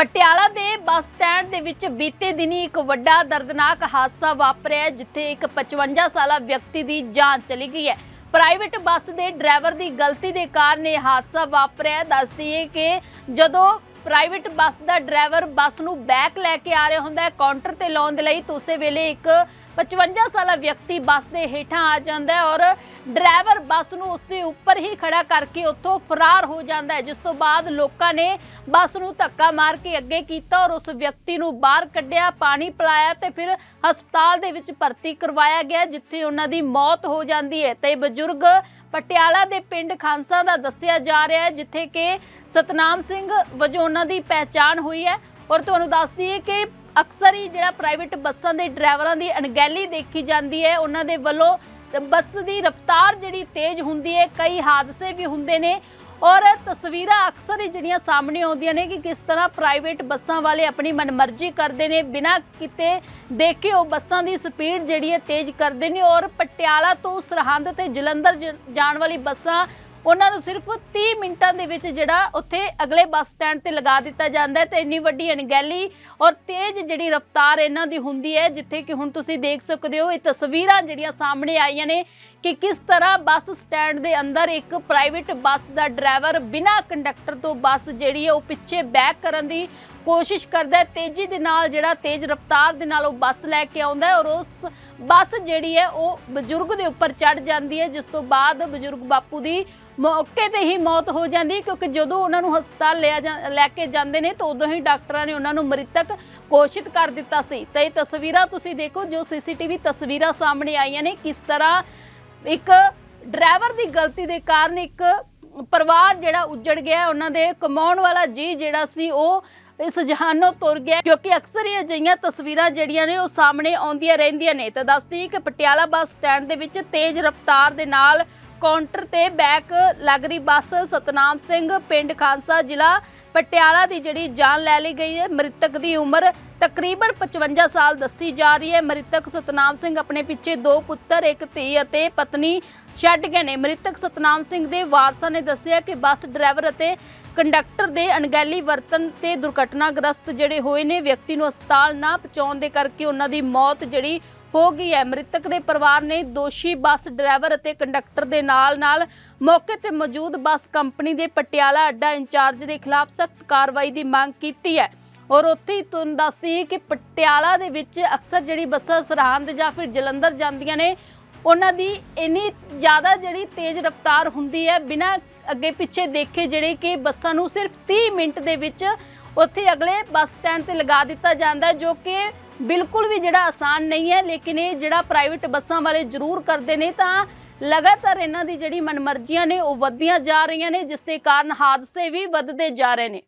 ਪਟਿਆਲਾ ਦੇ bus stand ਦੇ ਵਿੱਚ ਬੀਤੇ ਦਿਨੀ ਇੱਕ ਵੱਡਾ ਦਰਦਨਾਕ ਹਾਦਸਾ ਵਾਪਰਿਆ ਜਿੱਥੇ ਇੱਕ 55 ਸਾਲਾ ਵਿਅਕਤੀ ਦੀ ਜਾਨ ਚਲੀ ਗਈ ਹੈ ਪ੍ਰਾਈਵੇਟ ਬੱਸ ਦੇ ਡਰਾਈਵਰ ਦੀ ਗਲਤੀ ਦੇ ਕਾਰਨ ਇਹ ਹਾਦਸਾ ਵਾਪਰਿਆ ਹੈ। ਕਿ ਜਦੋਂ ਪ੍ਰਾਈਵੇਟ ਬੱਸ ਦਾ ਡਰਾਈਵਰ ਬੱਸ ਨੂੰ ਬੈਕ ਲੈ ਕੇ ਆ ਰਿਹਾ ਹੁੰਦਾ ਹੈ, ਕਾਊਂਟਰ ਤੇ ਲਾਉਣ ਦੇ ਲਈ, ਤਾਂ ਉਸੇ ਵੇਲੇ ਇੱਕ 55 ਸਾਲਾ ਵਿਅਕਤੀ ਬੱਸ ਦੇ ਹੇਠਾਂ ਆ ਜਾਂਦਾ ਹੈ ਔਰ ਡਰਾਈਵਰ ਬੱਸ ਨੂੰ ਉਸ ਦੇ ਉੱਪਰ ਹੀ ਖੜਾ ਕਰਕੇ ਉੱਥੋਂ ਫਰਾਰ ਹੋ ਜਾਂਦਾ ਹੈ, ਜਿਸ ਤੋਂ ਬਾਅਦ ਲੋਕਾਂ ਨੇ ਬੱਸ ਨੂੰ ਧੱਕਾ ਮਾਰ ਕੇ ਅੱਗੇ ਕੀਤਾ ਔਰ ਉਸ ਵਿਅਕਤੀ ਨੂੰ ਬਾਹਰ ਕੱਢਿਆ, ਪਾਣੀ ਪਿਲਾਇਆ ਤੇ ਫਿਰ ਹਸਪਤਾਲ ਦੇ ਵਿੱਚ ਭਰਤੀ ਕਰਵਾਇਆ ਗਿਆ, ਜਿੱਥੇ ਉਹਨਾਂ ਦੀ ਮੌਤ ਹੋ ਜਾਂਦੀ ਹੈ। ਤੇ ਬਜ਼ੁਰਗ ਪਟਿਆਲਾ ਦੇ ਪਿੰਡ ਖਾਂਸਾ ਦਾ ਦੱਸਿਆ ਜਾ ਰਿਹਾ ਹੈ, ਜਿੱਥੇ ਕਿ ਸਤਨਾਮ ਸਿੰਘ ਵਜੋਂ ਉਹਨਾਂ ਦੀ ਪਹਿਚਾਣ ਹੋਈ ਹੈ। ਔਰ ਤੁਹਾਨੂੰ ਦੱਸ ਦਈਏ ਕਿ ਅਕਸਰ ਹੀ ਜਿਹੜਾ ਪ੍ਰਾਈਵੇਟ ਬੱਸਾਂ ਦੇ ਡਰਾਈਵਰਾਂ ਦੀ ਅਣਗਹਿਲੀ ਦੇਖੀ ਜਾਂਦੀ ਹੈ, ਉਹਨਾਂ ਦੇ ਵੱਲੋਂ ਬੱਸ ਦੀ ਰਫ਼ਤਾਰ ਜਿਹੜੀ ਤੇਜ਼ ਹੁੰਦੀ ਹੈ, ਕਈ ਹਾਦਸੇ ਵੀ ਹੁੰਦੇ ਨੇ ਔਰ ਤਸਵੀਰਾਂ ਅਕਸਰ ਹੀ ਜਿਹੜੀਆਂ ਸਾਹਮਣੇ ਆਉਂਦੀਆਂ ਨੇ ਕਿ ਕਿਸ ਤਰ੍ਹਾਂ ਪ੍ਰਾਈਵੇਟ ਬੱਸਾਂ ਵਾਲੇ ਆਪਣੀ ਮਨਮਰਜ਼ੀ ਕਰਦੇ ਨੇ, ਬਿਨਾਂ ਕਿਤੇ ਦੇਖੇ ਉਹ ਬੱਸਾਂ ਦੀ ਸਪੀਡ ਜਿਹੜੀ ਹੈ ਤੇਜ਼ ਕਰਦੇ ਨੇ ਔਰ ਪਟਿਆਲਾ ਤੋਂ ਸਰਹੰਦ ਤੇ ਜਲੰਧਰ ਜਾਣ ਵਾਲੀ ਬੱਸਾਂ ਉਹਨਾਂ ਨੂੰ ਸਿਰਫ 30 ਮਿੰਟਾਂ ਦੇ ਵਿੱਚ ਜਿਹੜਾ ਉੱਥੇ ਅਗਲੇ ਬੱਸ ਸਟੈਂਡ ਤੇ ਲਗਾ ਦਿੱਤਾ ਜਾਂਦਾ ਹੈ ਤੇ ਇੰਨੀ ਵੱਡੀ ਅਣਗਹਿਲੀ ਔਰ ਤੇਜ਼ ਜਿਹੜੀ ਰਫ਼ਤਾਰ ਇਹਨਾਂ ਦੀ ਹੁੰਦੀ ਹੈ, ਜਿੱਥੇ ਕਿ ਹੁਣ ਤੁਸੀਂ ਦੇਖ ਸਕਦੇ ਹੋ, ਇਹ ਤਸਵੀਰਾਂ ਜਿਹੜੀਆਂ ਸਾਹਮਣੇ ਆਈਆਂ ਨੇ ਕਿ ਕਿਸ ਤਰ੍ਹਾਂ ਬੱਸ ਸਟੈਂਡ ਦੇ ਅੰਦਰ ਇੱਕ ਪ੍ਰਾਈਵੇਟ ਬੱਸ ਦਾ ਡਰਾਈਵਰ ਬਿਨਾਂ ਕੰਡਕਟਰ ਤੋਂ ਬੱਸ ਜਿਹੜੀ ਹੈ ਉਹ ਪਿੱਛੇ ਬੈਕ ਕਰਨ ਦੀ ਕੋਸ਼ਿਸ਼ ਕਰਦਾ ਤੇਜ਼ੀ ਦੇ ਨਾਲ ਜਿਹੜਾ ਤੇਜ਼ ਰਫ਼ਤਾਰ ਦੇ ਨਾਲ ਉਹ ਬੱਸ ਲੈ ਕੇ ਆਉਂਦਾ ਔਰ ਉਸ ਬੱਸ ਜਿਹੜੀ ਹੈ ਉਹ ਬਜ਼ੁਰਗ ਦੇ ਉੱਪਰ ਚੜ ਜਾਂਦੀ ਹੈ, ਜਿਸ ਤੋਂ ਬਾਅਦ ਬਜ਼ੁਰਗ ਬਾਪੂ ਦੀ ਮੌਕੇ ਤੇ ਹੀ ਮੌਤ ਹੋ ਜਾਂਦੀ ਹੈ ਕਿਉਂਕਿ ਜਦੋਂ ਉਹਨਾਂ ਨੂੰ ਹਸਪਤਾਲ ਲਿਆ ਲੈ ਕੇ ਜਾਂਦੇ ਨੇ ਤਾਂ ਉਦੋਂ ਹੀ ਡਾਕਟਰਾਂ ਨੇ ਉਹਨਾਂ ਨੂੰ ਮ੍ਰਿਤਕ ਘੋਸ਼ਿਤ ਕਰ ਦਿੱਤਾ ਸੀ। ਤੇ ਇਹ ਤਸਵੀਰਾਂ ਤੁਸੀਂ ਦੇਖੋ, ਜੋ ਸੀਸੀਟੀਵੀ ਤਸਵੀਰਾਂ ਸਾਹਮਣੇ ਆਈਆਂ ਨੇ, ਕਿਸ ਤਰ੍ਹਾਂ ਇੱਕ ਡਰਾਈਵਰ ਦੀ ਗਲਤੀ ਦੇ ਕਾਰਨ ਇੱਕ ਪਰਿਵਾਰ ਜਿਹੜਾ ਉੱਜੜ ਗਿਆ ਉਹਨਾਂ ਦੇ ਕਮਾਉਣ ਵਾਲਾ ਜੀ ਜਿਹੜਾ ਸੀ ਉਹ ਇਸ ਜਹਾਨੋਂ ਤੁਰ ਗਿਆ ਕਿਉਂਕਿ ਅਕਸਰ ਇਹ ਅਜਿਹੀਆਂ ਤਸਵੀਰਾਂ ਜਿਹੜੀਆਂ ਨੇ ਉਹ ਸਾਹਮਣੇ ਆਉਂਦੀਆਂ ਰਹਿੰਦੀਆਂ ਨੇ। ਤਾਂ ਦੱਸਦੀ ਕਿ ਪਟਿਆਲਾ ਬੱਸ ਸਟੈਂਡ ਦੇ ਵਿੱਚ ਤੇਜ਼ ਰਫ਼ਤਾਰ ਦੇ ਨਾਲ ਕਾਊਂਟਰ ਤੇ ਬੈਕ ਲੱਗ ਰਹੀ ਬੱਸ ਸਤਨਾਮ ਸਿੰਘ, ਪਿੰਡ ਖਾਂਸਾ ਜ਼ਿਲ੍ਹਾ ਪਟਿਆਲਾ ਦੀ ਜਿਹੜੀ ਜਾਨ ਲੈ ਲਈ ਗਈ ਹੈ, ਮ੍ਰਿਤਕ ਦੀ ਉਮਰ ਤਕਰੀਬਨ 55 ਸਾਲ ਦੱਸੀ ਜਾ ਰਹੀ ਹੈ। ਮ੍ਰਿਤਕ ਸਤਨਾਮ ਸਿੰਘ ਆਪਣੇ ਪਿੱਛੇ ਦੋ ਪੁੱਤਰ, ਇੱਕ ਧੀ ਅਤੇ ਪਤਨੀ ਛੱਡ ਗਏ ਨੇ। ਮ੍ਰਿਤਕ ਸਤਨਾਮ ਸਿੰਘ ਦੇ ਵਾਰਸਾਂ ਨੇ ਦੱਸਿਆ ਕਿ ਬੱਸ ਡਰਾਈਵਰ ਅਤੇ ਕੰਡਕਟਰ ਦੇ ਅਣਗਹਿਲੀ ਵਰਤਨ ਤੇ ਦੁਰਘਟਨਾਗ੍ਰਸਤ ਜਿਹੜੇ ਹੋਏ ਨੇ, ਵਿਅਕਤੀ ਨੂੰ ਹਸਪਤਾਲ ਨਾ ਪਹੁੰਚਾਉਣ ਦੇ ਕਰਕੇ ਉਹਨਾਂ ਦੀ ਮੌਤ ਜਿਹੜੀ ਹੋ ਗਈ ਹੈ। ਮ੍ਰਿਤਕ ਦੇ ਪਰਿਵਾਰ ਨੇ ਦੋਸ਼ੀ ਬੱਸ ਡਰਾਈਵਰ ਅਤੇ ਕੰਡਕਟਰ ਦੇ ਨਾਲ-ਨਾਲ ਮੌਕੇ ਤੇ ਮੌਜੂਦ ਬੱਸ ਕੰਪਨੀ ਦੇ ਪਟਿਆਲਾ ਅੱਡਾ ਇੰਚਾਰਜ ਦੇ ਖਿਲਾਫ ਸਖਤ ਕਾਰਵਾਈ ਦੀ ਮੰਗ ਕੀਤੀ ਹੈ। ਔਰ ਉੱਥੇ ਹੀ ਤੁਹਾਨੂੰ ਦੱਸਦੀ ਕਿ ਪਟਿਆਲਾ ਦੇ ਵਿੱਚ ਅਕਸਰ ਜਿਹੜੀ ਬੱਸਾਂ ਸਰਹੰਦ ਜਾਂ ਫਿਰ ਜਲੰਧਰ ਜਾਂਦੀਆਂ ਨੇ, ਉਹਨਾਂ ਦੀ ਇੰਨੀ ਜ਼ਿਆਦਾ ਜਿਹੜੀ ਤੇਜ਼ ਰਫ਼ਤਾਰ ਹੁੰਦੀ ਹੈ। ਬਿਨਾਂ ਅੱਗੇ ਪਿੱਛੇ ਦੇਖੇ ਜਿਹੜੇ ਕਿ ਬੱਸਾਂ ਨੂੰ ਸਿਰਫ 30 ਮਿੰਟ ਦੇ ਵਿੱਚ ਉੱਥੇ ਅਗਲੇ ਬੱਸ ਸਟੈਂਡ ਤੇ ਲਗਾ ਦਿੱਤਾ ਜਾਂਦਾ ਜੋ ਕਿ ਬਿਲਕੁਲ ਵੀ ਜਿਹੜਾ ਆਸਾਨ ਨਹੀਂ ਹੈ, ਲੇਕਿਨ ਇਹ ਜਿਹੜਾ ਪ੍ਰਾਈਵੇਟ ਬੱਸਾਂ ਵਾਲੇ ਜ਼ਰੂਰ ਕਰਦੇ ਨੇ, ਤਾਂ ਲਗਾਤਾਰ ਇਹਨਾਂ ਦੀ ਜਿਹੜੀ ਮਨਮਰਜ਼ੀਆਂ ਨੇ, ਉਹ ਵੱਧਦੀਆਂ ਜਾ ਰਹੀਆਂ ਨੇ, ਜਿਸ ਦੇ ਕਾਰਨ ਹਾਦਸੇ ਵੀ ਵੱਧਦੇ ਜਾ ਰਹੇ ਨੇ।